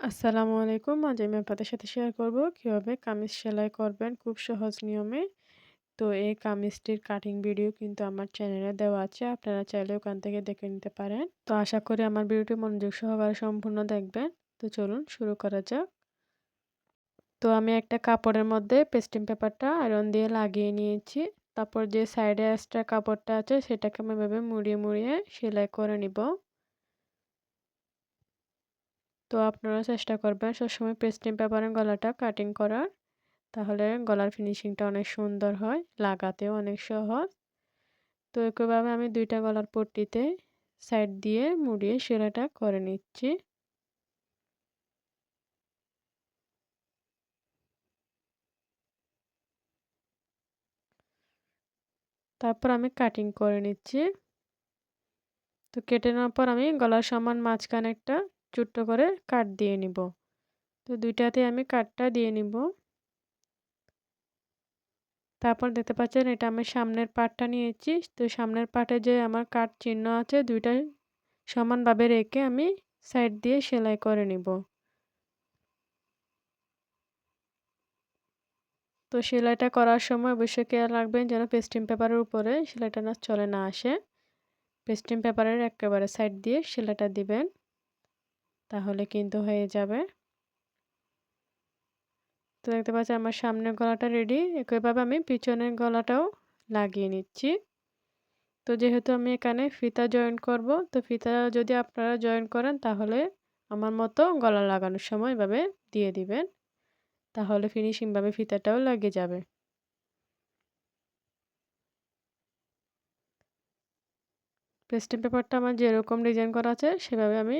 আসসালামু আলাইকুম। আজ আমি আপনাদের সাথে শেয়ার করব কীভাবে কামিজ সেলাই করবেন খুব সহজ নিয়মে। তো এই কামিজটির কাটিং ভিডিও কিন্তু আমার চ্যানেলে দেওয়া আছে। আপনারা চাইলে ওখান থেকে দেখে নিতে পারেন। তো আশা করি আমার ভিডিওটি মনোযোগ সহকারে সম্পূর্ণ দেখবেন। তো চলুন শুরু করা যাক। তো আমি একটা কাপড়ের মধ্যে পেস্টিং পেপারটা আয়রন দিয়ে লাগিয়ে নিয়েছি। তারপর যে সাইডে এক্সট্রা কাপড়টা আছে, সেটাকে আমি এভাবে মুড়িয়ে মুড়িয়ে সেলাই করে নিব। তো আপনারা চেষ্টা করবেন সবসময় পেস্টিং পেপারের গলাটা কাটিং করার। তাহলে গলার ফিনিশিংটা অনেক সুন্দর হয়, লাগাতেও অনেক সহজ। তো একইভাবে আমি দুইটা গলার পট্টিতে সাইড দিয়ে মুড়িয়ে সেলাইটা করে নিচ্ছি। তারপর আমি কাটিং করে নিচ্ছি। তো কেটে নেওয়ার পর আমি গলার সমান মাঝখানে একটা ছোট্ট করে কাট দিয়ে নিব। তো দুইটাতে আমি কাটটা দিয়ে নিব। তারপর দেখতে পাচ্ছেন এটা আমি সামনের পাটটা নিয়েছি। তো সামনের পাটে যে আমার কাট চিহ্ন আছে দুইটা সমানভাবে রেখে আমি সাইড দিয়ে সেলাই করে নিব। তো সেলাইটা করার সময় অবশ্যই খেয়াল রাখবেন যেন পেস্টিং পেপারের উপরে সেলাইটা না চলে না আসে। পেস্টিং পেপারের একেবারে সাইড দিয়ে সেলাইটা দিবেন। তাহলে কিন্তু হয়ে যাবে। তো দেখতে পাচ্ছি আমার সামনের গলাটা রেডি একইভাবে আমি পিছনের গলাটাও লাগিয়ে নিচ্ছি। তো যেহেতু আমি এখানে ফিতা জয়েন করব, তো ফিতা যদি আপনারা জয়েন করেন, তাহলে আমার মতো গলা লাগানোর সময় এভাবে দিয়ে দিবেন। তাহলে ফিনিশিংভাবে ফিতাটাও লাগিয়ে যাবে। পেস্টিং পেপারটা আমার যেরকম ডিজাইন করা আছে, সেভাবে আমি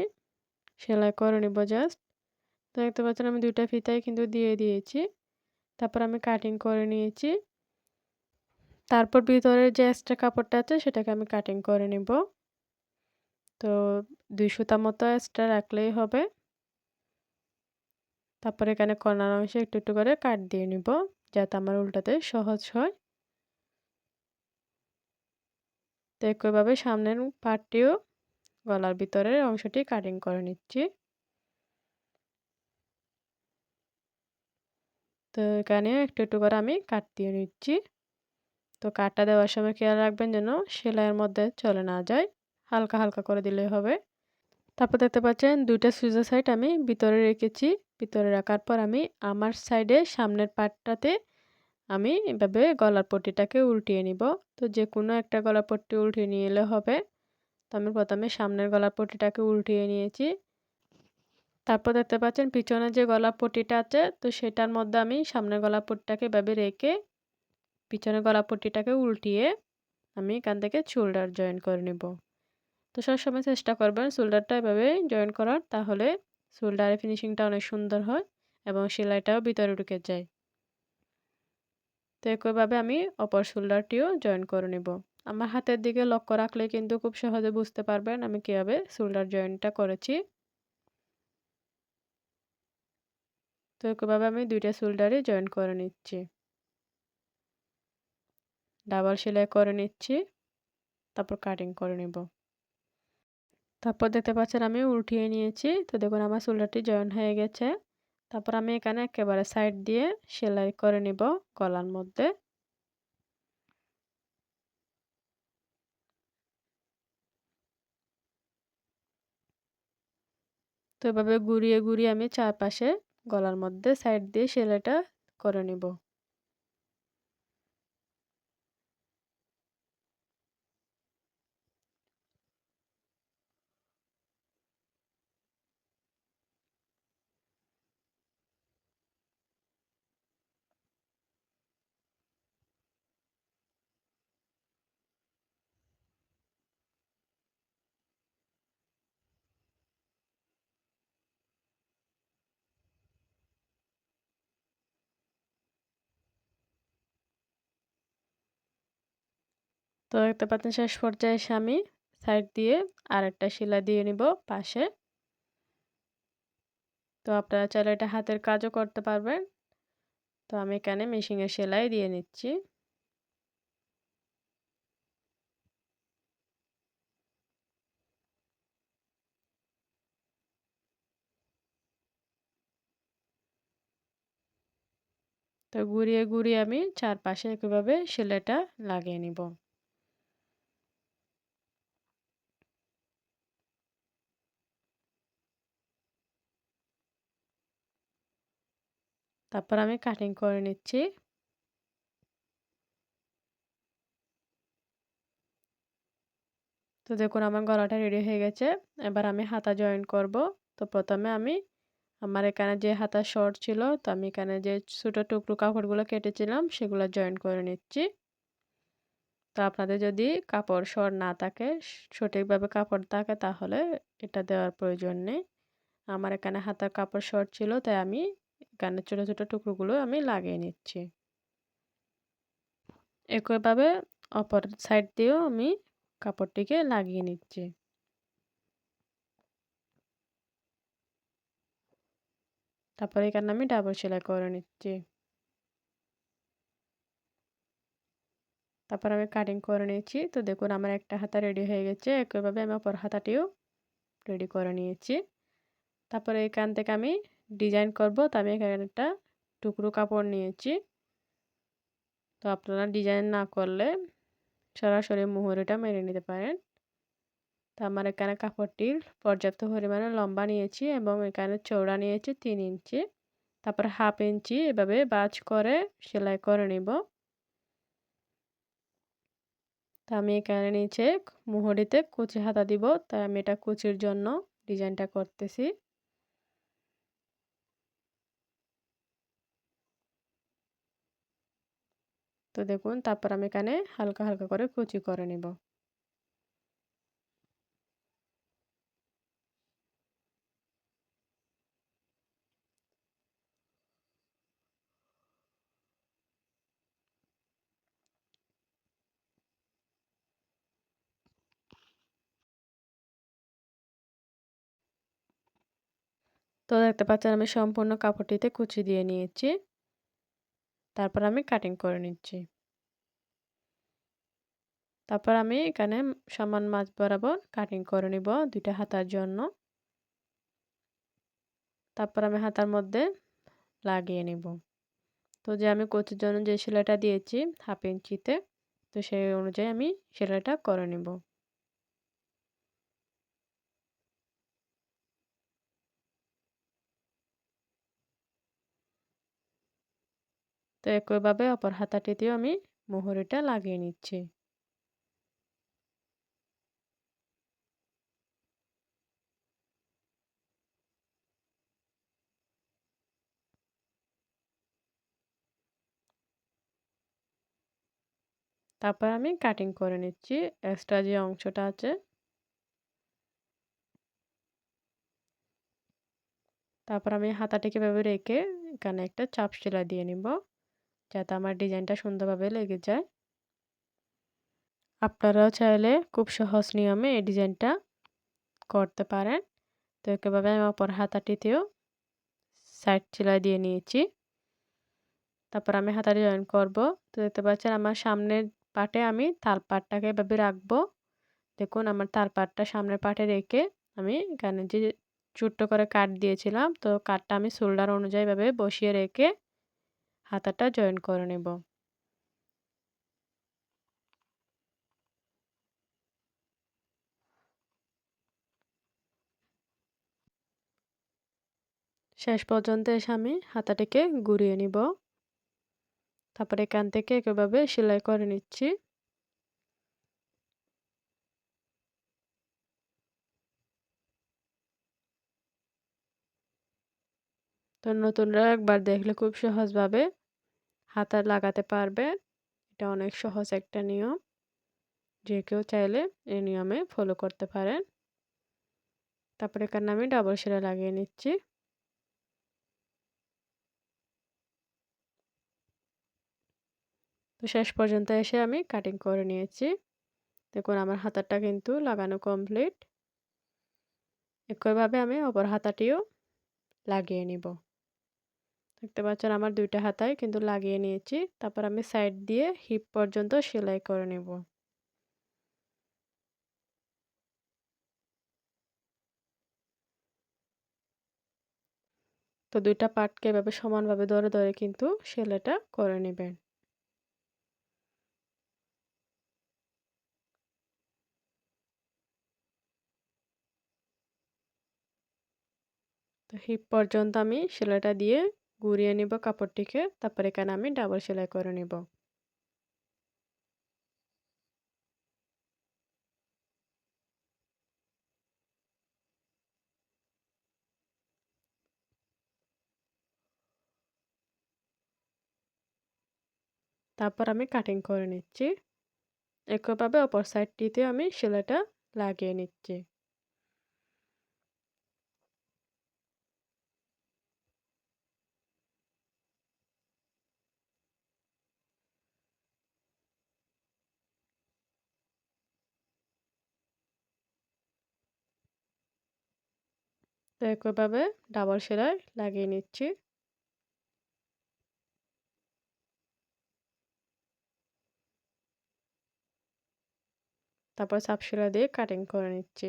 সেলাই করে নিব জাস্ট তো দেখতে পাচ্ছেন আমি দুইটা ফিতাই কিন্তু দিয়ে দিয়েছি। তারপর আমি কাটিং করে নিয়েছি। তারপর ভিতরের যে এক্সট্রা কাপড়টা আছে সেটাকে আমি কাটিং করে নিব। তো দুই সুতা মতো এক্সট্রা রাখলেই হবে। তারপর এখানে কর্নার অংশে একটু একটু করে কাট দিয়ে নিব যাতে আমার উল্টাতে সহজ হয়। তো একইভাবে সামনের পার্টটিও গলার ভিতরের অংশটি কাটিং করে নিচ্ছি। তো এখানে একটু একটু করে আমি কাট দিয়ে নিচ্ছি। তো কাটটা দেওয়ার সময় খেয়াল রাখবেন যেন সেলাইয়ের মধ্যে চলে না যায়। হালকা হালকা করে দিলে হবে। তারপর দেখতে পাচ্ছেন দুইটা সুইজার সাইড আমি ভিতরে রেখেছি। ভিতরে রাখার পর আমি আমার সাইডে সামনের পাটটাতে আমি এভাবে গলার পট্টিটাকে উল্টিয়ে নিব। তো যে কোনো একটা গলার পট্টি উল্টিয়ে নিয়ে এলে হবে। আমি প্রথমে সামনের গলার পট্টিটাকে উল্টিয়ে নিয়েছি। তারপর দেখতে পাচ্ছেন পিছনে যে গলা পট্টিটা আছে, তো সেটার মধ্যে আমি সামনের গলা পট্টিটাকে এভাবে রেখে পিছনে গলা পট্টিটাকে উল্টিয়ে আমি এখান থেকে শোল্ডার জয়েন করে নেব। তো সবসময় চেষ্টা করবেন শোল্ডারটা এভাবে জয়েন করার, তাহলে শোল্ডারের ফিনিশিংটা অনেক সুন্দর হয় এবং সেলাইটাও ভিতরে ঢুকে যায়। তো একইভাবে আমি অপর শোল্ডারটিও জয়েন করে নেব। আমার হাতের দিকে লক্ষ্য রাখলে কিন্তু খুব সহজে বুঝতে পারবেন আমি কীভাবে শোল্ডার জয়েনটা করেছি। তো একইভাবে আমি দুইটা শোল্ডারই জয়েন করে নিচ্ছি। ডাবল সেলাই করে নিচ্ছি, তারপর কাটিং করে নেব। তারপর দেখতে পাচ্ছেন আমি উল্টিয়ে নিয়েছি, তো দেখুন আমার শোল্ডারটি জয়েন হয়ে গেছে। তারপর আমি এখানে একেবারে সাইড দিয়ে সেলাই করে নিব গলার মধ্যে। তো এভাবে ঘুরিয়ে ঘুরিয়ে আমি চারপাশে গলার মধ্যে সাইড দিয়ে সেলাইটা করে নিব। তো একটা পাতেন শেষ পর্যায়ে এসে আমি সাইড দিয়ে আর একটা শিলা দিয়ে নিব পাশে। তো আপনারা চাইলে এটা হাতের কাজও করতে পারবেন। তো আমি এখানে মেশিনের সেলাই দিয়ে নিচ্ছি। তো ঘুরিয়ে ঘুরিয়ে আমি চারপাশে একইভাবে সেলাইটা লাগিয়ে নিব। তারপর আমি কাটিং করে নিচ্ছি। তো দেখুন, আমার গলাটা রেডি হয়ে গেছে। এবার আমি হাতা জয়েন করব। তো প্রথমে আমি আমার এখানে যে হাতা শর্ট ছিল, তো আমি এখানে যে ছোটো টুকরো কাপড়গুলো কেটেছিলাম, সেগুলো জয়েন করে নিচ্ছি। তো আপনাদের যদি কাপড় শর্ট না থাকে, সঠিকভাবে কাপড় থাকে, তাহলে এটা দেওয়ার প্রয়োজন নেই। আমার এখানে হাতার কাপড় শর্ট ছিল, তাই আমি এখানে ছোটো ছোটো টুকরোগুলো আমি লাগিয়ে নিচ্ছি। একইভাবে অপর সাইড দিয়েও আমি কাপড়টিকে লাগিয়ে নিচ্ছি। তারপরে এখানে আমি ডাবল সেলাই করে নিচ্ছি। তারপর আমি কাটিং করে নিয়েছি। তো দেখুন, আমার একটা হাতা রেডি হয়ে গেছে। একইভাবে আমি অপর হাতাটিও রেডি করে নিয়েছি। তারপরে এখান থেকে আমি ডিজাইন করব। তো আমি এখানে একটা টুকরো কাপড় নিয়েছি। তো আপনারা ডিজাইন না করলে সরাসরি মুহুরিটা মেরে নিতে পারেন। তো আমার এখানে কাপড়টির পর্যাপ্ত পরিমাণে লম্বা নিয়েছি এবং এখানে চৌড়া নিয়েছি তিন ইঞ্চি। তারপর হাফ ইঞ্চি এভাবে বাজ করে সেলাই করে নিব। তো আমি এখানে নিচে মুহুরিতে কুচি হাতা দিব। তাই আমি এটা কুচির জন্য ডিজাইনটা করতেছি। তো দেখুন, তারপর আমি এখানে হালকা হালকা করে কুচি করে নিব। তো দেখতে পাচ্ছেন, আমি সম্পূর্ণ কাপড়টিতে কুচি দিয়ে নিয়েছি। তারপর আমি কাটিং করে নিচ্ছি। তারপর আমি এখানে সমান মাছ বরাবর কাটিং করে নিব দুইটা হাতার জন্য। তারপর আমি হাতার মধ্যে লাগিয়ে নিব। তো যে আমি কোচের জন্য যে সেলাইটা দিয়েছি, হাফ ইঞ্চিতে, তো সেই অনুযায়ী আমি সেলাইটা করে নিব। তো একইভাবে অপর হাতাটিতেও আমি মোহরিটা লাগিয়ে নিচ্ছি। তারপর আমি কাটিং করে নিচ্ছি এক্সট্রা যে অংশটা আছে। তারপর আমি হাতাটিকে ভাবে রেখে এখানে একটা চাপ সেলাই দিয়ে নিব। যাতে আমার ডিজাইনটা সুন্দরভাবে লেগে যায়। আপনারাও চাইলে খুব সহজ নিয়মে এই ডিজাইনটা করতে পারেন। তো একেভাবে আমি অপর হাতাটিতেও সাইড সেলাই দিয়ে নিয়েছি। তারপর আমি হাতাটি জয়েন করব। তো দেখতে পাচ্ছেন আমার সামনের পাটে আমি তার পাটটাকে এভাবে রাখব। দেখুন আমার তার পাটটা সামনের পাটে রেখে আমি এখানে যে ছোট্ট করে কাট দিয়েছিলাম, তো কাটটা আমি শোল্ডার অনুযায়ী ভাবে বসিয়ে রেখে হাতাটা জয়েন করে নেব। শেষ পর্যন্ত এসে আমি হাতাটিকে ঘুরিয়ে নিব। তারপরে এখান থেকে একেভাবে সেলাই করে নিচ্ছি। তো নতুনরা একবার দেখলে খুব সহজভাবে হাতা লাগাতে পারবে। এটা অনেক সহজ একটা নিয়ম। যে কেউ চাইলে এই নিয়মে ফলো করতে পারেন। তারপরে এখানে আমি ডাবল সেরা লাগিয়ে নিচ্ছি। তো শেষ পর্যন্ত এসে আমি কাটিং করে নিয়েছি। দেখুন, আমার হাতারটা কিন্তু লাগানো কমপ্লিট একইভাবে আমি অপর হাতাটিও লাগিয়ে নিব। দেখতে পাচ্ছেন আমার দুইটা হাতায় কিন্তু লাগিয়ে নিয়েছি। তারপর আমি সাইড দিয়ে হিপ পর্যন্ত সেলাই করে নেব। তো দুইটা পার্টকে এভাবে সমানভাবে ধরে ধরে কিন্তু সেলাইটা করে নেবেন। হিপ পর্যন্ত আমি সেলাইটা দিয়ে ঘুরিয়ে নিব কাপড়টিকে, তারপর এখানে আমি ডাবল সেলাই করে নিব। তারপর আমি কাটিং করে নিচ্ছি। একইভাবে অপর সাইডটিতে আমি সেলাইটা লাগিয়ে নিচ্ছি। একইভাবে ডাবল সেলাই লাগিয়ে নিচ্ছি। তারপর চাপ সেলাই দিয়ে কাটিং করে নিচ্ছি।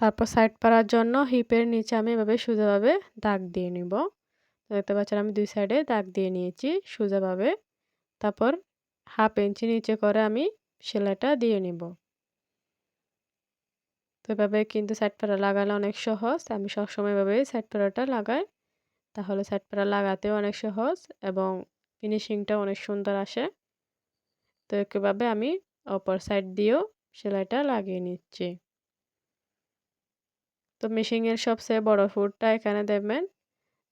তারপর সাইড পাড়ার জন্য হিপের নিচে আমি এভাবে সোজাভাবে দাগ দিয়ে নিব। দেখতে পাচ্ছেন আমি দুই সাইডে দাগ দিয়ে নিয়েছি সোজাভাবে। তারপর হাফ ইঞ্চি নিচে করে আমি সেলাইটা দিয়ে নিব। তো এভাবে কিন্তু সাইড পাড়া লাগালে অনেক সহজ। আমি সবসময় এভাবে সাইড পাড়াটা লাগাই। তাহলে সাইড পাড়া লাগাতেও অনেক সহজ এবং ফিনিশিংটা অনেক সুন্দর আসে। তো একইভাবে আমি অপর সাইড দিয়েও সেলাইটা লাগিয়ে নিচ্ছি। তো মেশিনের সবচেয়ে বড় ফুটটা এখানে দেবেন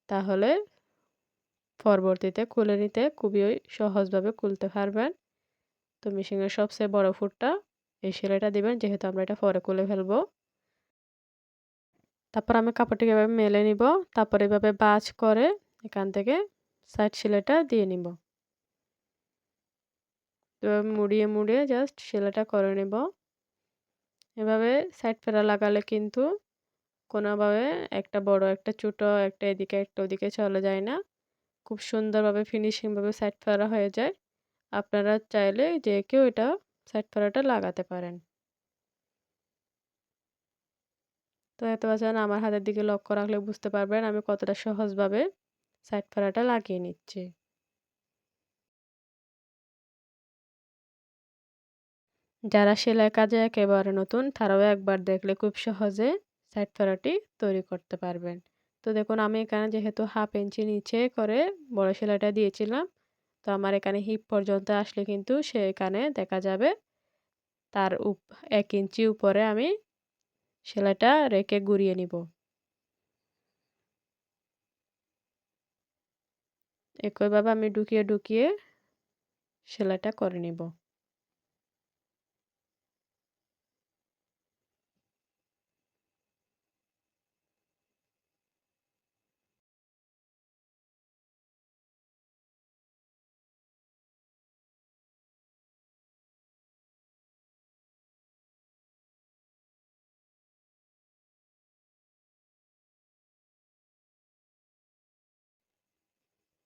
তাহলে পরবর্তীতে খুলে নিতে খুবই সহজভাবে খুলতে পারবেন। তো মেশিনের সবচেয়ে বড় ফুটটা এই সেলাইটা দিবেন, যেহেতু আমরা এটা পরে খুলে ফেলব। তারপর আমি কাপড়টিকে এভাবে মেলে নিব, তারপর এভাবে বাজ করে এখান থেকে সাইড সেলাইটা দিয়ে নিব। মুড়িয়ে মুড়িয়ে জাস্ট সেলাইটা করে নেব। এভাবে সাইড ফেরা লাগালে কিন্তু কোনোভাবে একটা বড়, একটা ছোটো, একটা এদিকে, একটা ওদিকে চলে যায় না। খুব সুন্দরভাবে ফিনিশিংভাবে সাইড ফেরা হয়ে যায়। আপনারা চাইলে যে কেউ এটা সাইড ফেরাটা লাগাতে পারেন। তো এত বাজান আমার হাতের দিকে লক্ষ্য রাখলে বুঝতে পারবেন আমি কতটা সহজভাবে সাইড ফেরাটা লাগিয়ে নিচ্ছি। যারা সেলাই কাজে একেবারে নতুন, তারাও একবার দেখলে খুব সহজে সাইড ফেরাটি তৈরি করতে পারবেন। তো দেখুন, আমি এখানে যেহেতু হাফ ইঞ্চি নিচে করে বড় সেলাইটা দিয়েছিলাম তো আমার এখানে হিপ পর্যন্ত আসলে কিন্তু সেখানে দেখা যাবে। তার উপ, এক ইঞ্চি উপরে আমি সেলাইটা রেখে ঘুরিয়ে নিব। একইভাবে আমি ঢুকিয়ে ঢুকিয়ে সেলাইটা করে নিব।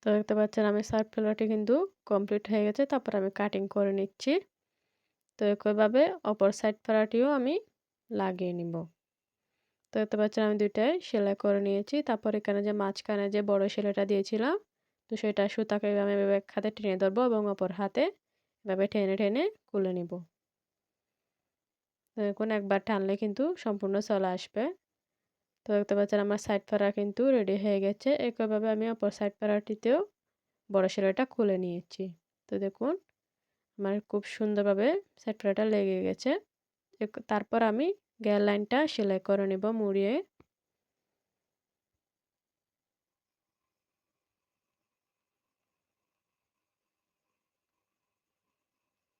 তো দেখতে পাচ্ছেন আমি সার্ফ ফেলাটি কিন্তু কমপ্লিট হয়ে গেছে, তারপর আমি কাটিং করে নিচ্ছি। তো একইভাবে অপর সাইড ফেলাটিও আমি লাগিয়ে নিব। তো দেখতে পাচ্ছেন আমি দুইটাই সেলাই করে নিয়েছি, তারপর এখানে যে মাঝখানে যে বড় সেলাইটা দিয়েছিলাম, তো সেটা সুতাকে আমি এভাবে এক হাতে টেনে ধরবো এবং অপর হাতে এভাবে টেনে টেনে খুলে নিব। দেখুন, একবার টানলে কিন্তু সম্পূর্ণ চলে আসবে। তো দেখতে পাচ্ছেন আমার সাইড পাড়া কিন্তু রেডি হয়ে গেছে। একইভাবে আমি অপর সাইড পাড়াটিতেও বড় সেলাইটা খুলে নিয়েছি। তো দেখুন, আমার খুব সুন্দরভাবে সাইড পাড়াটা লেগে গেছে। তারপর আমি গ্যার লাইনটা সেলাই করে নেব মুড়িয়ে।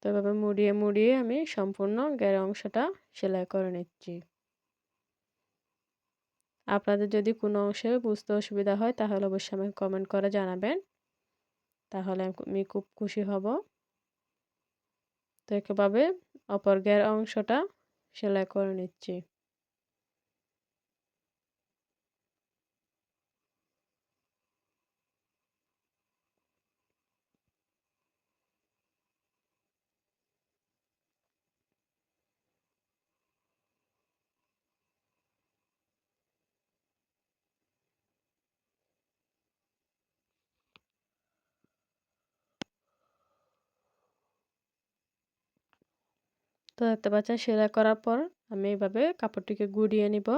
তো এভাবে মুড়িয়ে মুড়িয়ে আমি সম্পূর্ণ গ্যার অংশটা সেলাই করে নিচ্ছি। আপনাদের যদি কোনো অংশে বুঝতে অসুবিধা হয়, তাহলে অবশ্যই আমাকে কমেন্ট করে জানাবেন। তাহলে আমি খুব খুশি হব। তো একেভাবে অপর গ্যার অংশটা সেলাই করে নিচ্ছি। তো দেখতে পাচ্ছেন সেলাই করার পর আমি এইভাবে কাপড়টিকে গুড়িয়ে নিব।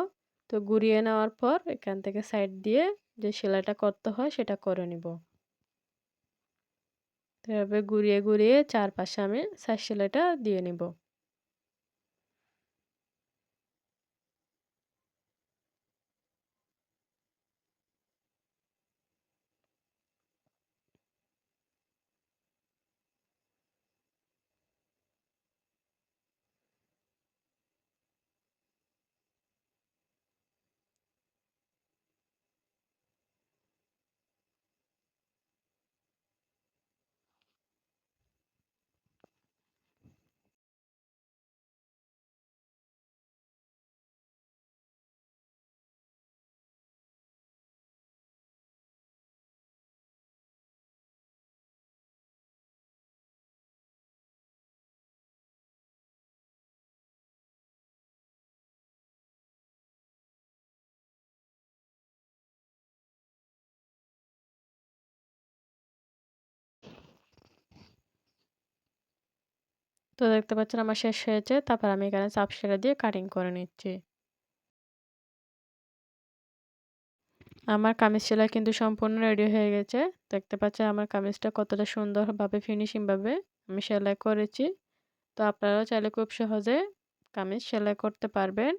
তো গুড়িয়ে নেওয়ার পর এখান থেকে সাইড দিয়ে যে সেলাইটা করতে হয় সেটা করে নিব। তো এভাবে গুড়িয়ে গুড়িয়ে চারপাশে আমি সাইড সেলাইটা দিয়ে নিব। তো দেখতে পাচ্ছেন আমার শেষ হয়েছে। তারপর আমি এখানে চাপ সেরা দিয়ে কাটিং করে নিচ্ছি। আমার কামিজ সেলাই কিন্তু সম্পূর্ণ রেডি হয়ে গেছে। দেখতে পাচ্ছেন আমার কামিজটা কতটা সুন্দরভাবে ফিনিশিংভাবে আমি সেলাই করেছি। তো আপনারাও চাইলে খুব সহজে কামিজ সেলাই করতে পারবেন।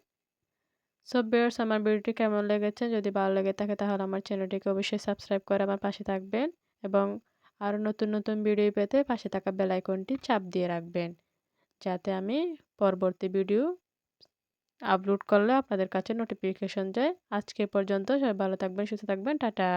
সব বিয়ার্স আমার ভিডিওটি কেমন লেগেছে? যদি ভালো লেগে থাকে তাহলে আমার চ্যানেলটিকে অবশ্যই সাবস্ক্রাইব করে আমার পাশে থাকবেন এবং আরও নতুন নতুন ভিডিও পেতে পাশে থাকা বেলাইকনটি চাপ দিয়ে রাখবেন। যাতে আমি পরবর্তী ভিডিও আপলোড করলে আপনাদের কাছে নোটিফিকেশন যায়। আজকে পর্যন্ত সবাই ভালো থাকবেন, সুস্থ থাকবেন, টাটা।